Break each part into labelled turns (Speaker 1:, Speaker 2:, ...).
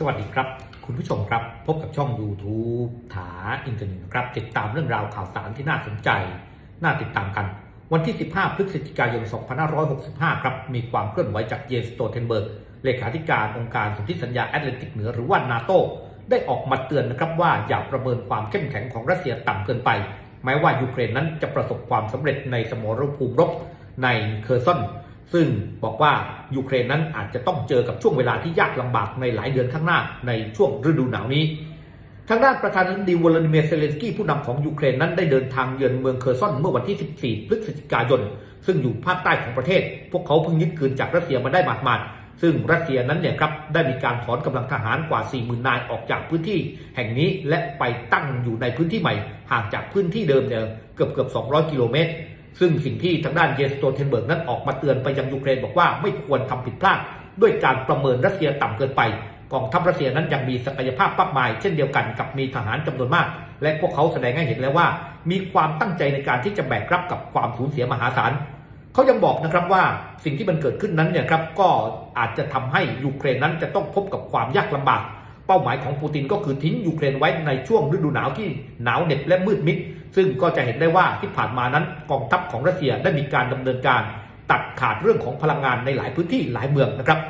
Speaker 1: สวัสดีครับ คุณผู้ชมครับ พบกับช่อง YouTube ถาอินเทอร์เน็ตครับ ติดตามเรื่องราวข่าวสารที่น่าสนใจ น่าติดตามกัน วันที่ 15 พฤศจิกายน 2565 ครับ มีความเคลื่อนไหวจากเยนสโตเทนเบิร์ก เลขาธิการองค์การสนธิสัญญาแอตแลนติกเหนือหรือว่านาโตได้ออกมาเตือนนะครับว่าอย่าประเมินความเข้มแข็งของรัสเซียต่ำเกินไป แม้ว่ายูเครนนั้นจะประสบความสำเร็จในสมรภูมิรบในเคอร์ซอน ซึ่งบอกว่ายูเครนนั้นอาจจะต้องเจอกับช่วงเวลาที่ยากลำบากในหลายเดือนข้างหน้าในช่วงฤดูหนาวนี้ ทางด้านประธานาธิบดีวลาดิเมียร์เซเลนสกี้ผู้นำของยูเครนนั้นได้เดินทางเยือนเมืองเคอร์ซอนเมื่อวันที่ 14 พฤศจิกายน ซึ่งอยู่ภาคใต้ของประเทศ พวกเขาเพิ่งยึดคืนจากรัสเซียมาได้หมาดๆซึ่งรัสเซียนั้นเนี่ยครับได้มีการถอนกำลังทหารกว่า 40,000 นายออกจากพื้นที่ แห่งนี้และไปตั้งอยู่ในพื้นที่ใหม่ห่างจากพื้นที่เดิมเนี่ยเกือบเกือบ 200 กิโลเมตร ซึ่งสิ่งที่ทางด้านเยนสโตเทนเบิร์กนั้นออกมาเตือนไปยังยูเครนบอกว่าไม่ควรทำผิดพลาดด้วยการประเมินรัสเซียต่ำเกินไปกองทัพรัสเซียนั้นยังมีศักยภาพมากมาย เช่นเดียวกันกับมีทหารจำนวนมาก และพวกเขาแสดงให้เห็นแล้วว่า มีความตั้งใจในการที่จะแบกรับกับความสูญเสียมหาศาลเขายังบอกนะครับว่าสิ่งที่มันเกิดขึ้นนั้นเนี่ยครับก็อาจจะทำให้ยูเครนนั้นจะต้องพบกับความยากลำบาก เป้าหมายของปูตินก็คือทิ้งยูเครนไว้ในช่วงฤดูหนาวที่หนาวเหน็บและมืดมิด ซึ่งก็จะเห็นได้ว่าที่ผ่านมานั้นกองทัพของรัสเซียได้มีการดำเนินการตัดขาดเรื่องของพลังงานในหลายพื้นที่หลายเมืองนะครับ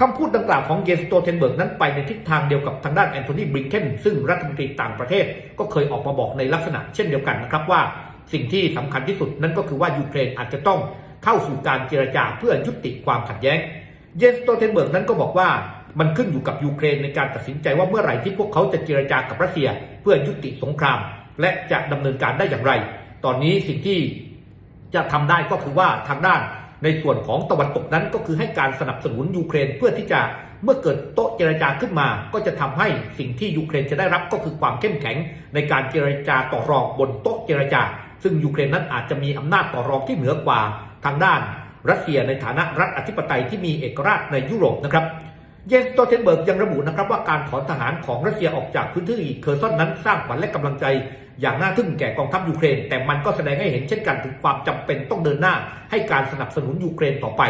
Speaker 1: คำพูดดังกล่าวของเยนสโตเทนเบิร์กนั้นไปในทิศทางเดียวกับทางด้านแอนโทนีบริงเคนซึ่งรัฐมนตรีต่างประเทศ ก็เคยออกมาบอกในลักษณะเช่นเดียวกันนะครับว่า สิ่งที่สำคัญที่สุดนั่นก็คือว่ายูเครนอาจจะต้องเข้าสู่การเจรจาเพื่อยุติความขัดแย้ง เยนสโตเทนเบิร์กนั้นก็บอกว่ามันขึ้นอยู่กับยูเครนในการตัดสินใจว่าเมื่อไหร่ที่พวกเขาจะเจรจากับรัสเซีย เพื่อยุติสงคราม และจะดำเนินการได้อย่างไร ตอนนี้สิ่งที่จะทำได้ก็คือว่าทางด้านในส่วนของตะวันตกนั้นก็คือให้การสนับสนุนยูเครนเพื่อที่จะเมื่อเกิดโต๊ะเจรจาขึ้นมา ก็จะทำให้สิ่งที่ยูเครนจะได้รับก็คือความเข้มแข็ง ในการเจรจาต่อรองบนโต๊ะเจรจา ซึ่งยูเครนนั้นอาจจะมีอำนาจต่อรองที่เหนือกว่าทางด้านรัสเซียในฐานะรัฐอธิปไตยที่มีเอกราชในยุโรปนะครับ เยนสโตเทนเบิร์กยังระบุนะครับว่าการถอนทหารของรัสเซียออกจากพื้นที่เคอร์ซอนนั้นสร้างขวัญและกำลังใจ อย่างน่าทึ่งแก่กองทัพยูเครน แต่มันก็แสดงให้เห็นเช่นกันถึงความจำเป็นต้องเดินหน้า ให้การสนับสนุนยูเครนต่อไป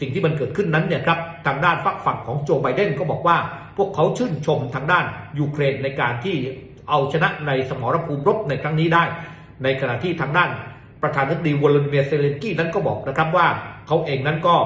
Speaker 1: สิ่งที่มันเกิดขึ้นนั้นเนี่ยครับทางด้านฝักฝั่งของโจไบเดนก็บอกว่า พวกเขาชื่นชมทางด้านยูเครนในการที่เอาชนะในสมรภูมิรบในครั้งนี้ได้ ในขณะที่ทางด้านประธานาธิบดีวลาดิเมียร์เซเลนกี้นั้นก็บอกนะครับว่าเขาเองนั้นก็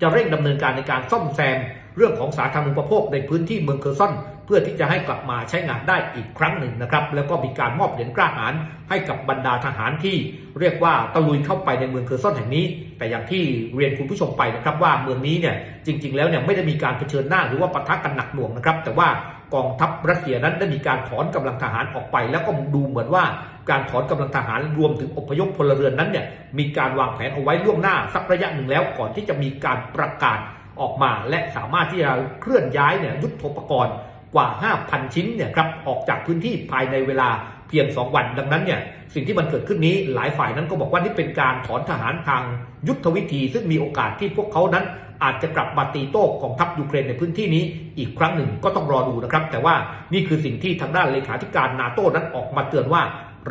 Speaker 1: จะเร่งดำเนินการในการซ่อมแซม เรื่องของสาธารณูปโภคในพื้นที่เมืองเคอร์ซอน เพื่อที่จะให้กลับมาใช้งานได้อีกครั้งหนึ่งนะครับ แล้วก็มีการมอบเหรียญกล้าหาญให้กับบรรดาทหารที่เรียกว่าตะลุยเข้าไปในเมืองเคอร์ซอนแห่งนี้ แต่อย่างที่เรียนคุณผู้ชมไปนะครับว่าเมืองนี้เนี่ยจริง ๆ แล้วเนี่ยไม่ได้มีการเผชิญหน้าหรือว่าปะทะกันหนักหน่วงนะครับ แต่ว่ากองทัพรัสเซียนั้นได้มีการถอนกำลังทหารออกไป แล้วก็ดูเหมือนว่าการถอนกำลังทหารรวมถึงอพยพพลเรือนนั้นเนี่ยมีการวางแผนเอาไว้ล่วงหน้าสักระยะหนึ่งแล้วก่อนที่จะมีการประกาศออกมา และสามารถที่จะเคลื่อนย้ายเนี่ยยุทโธปกรณ์ กว่า 5,000 ชิ้นเนี่ยครับออกจากพื้นที่ภายในเวลาเพียง 2 วัน ดังนั้นเนี่ยสิ่งที่มันเกิดขึ้นนี้หลายฝ่ายนั้นก็บอกว่านี่เป็นการถอนทหารทางยุทธวิธี ซึ่งมีโอกาสที่พวกเขานั้นอาจจะกลับมาตีโต้กองทัพยูเครนในพื้นที่นี้อีกครั้งหนึ่งก็ต้องรอดูนะครับ แต่ว่านี่คือสิ่งที่ทางด้านเลขาธิการนาโต้นั้นออกมาเตือนว่า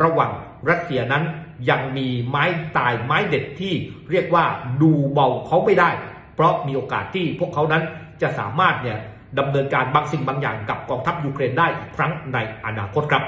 Speaker 1: ระหว่างรัสเซียนั้นยังมีไม้ตายไม้เด็ดที่เรียกว่าดูเบาเขาไม่ได้ เพราะมีโอกาสที่พวกเขานั้นจะสามารถเนี่ย ดำเนินการบางสิ่งบางอย่างกับกองทัพยูเครนได้อีกครั้งในอนาคตครับ